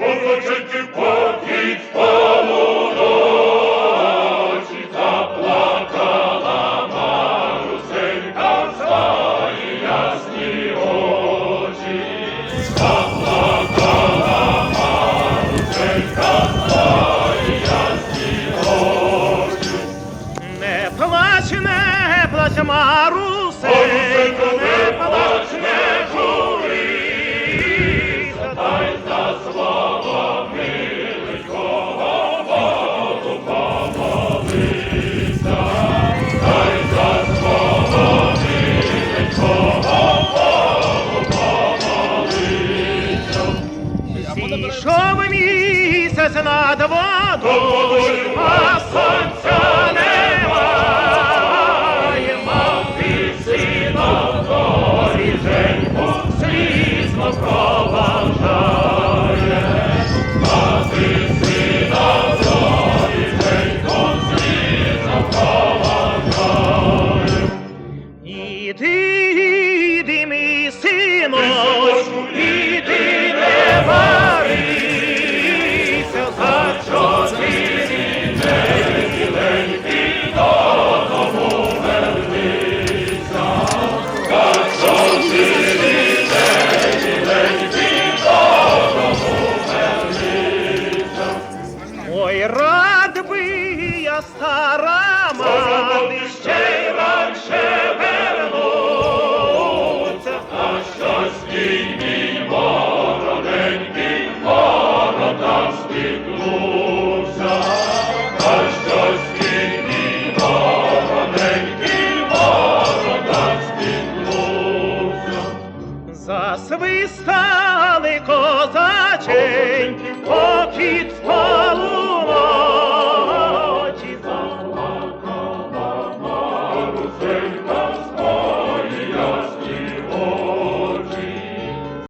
Музиченьки покіть спалу ночі, Заплакала Марусенька в старі ясні очі. Заплакала Марусенька в старі ясні очі. Не плач, не плач, Марусенька, Зійшов місяць над водою, рад би я стара мати ще й раніше вернуться, а щось мій мій вороненький ворота спіткнувся, а щось мій мій. Засвистали козаченьки,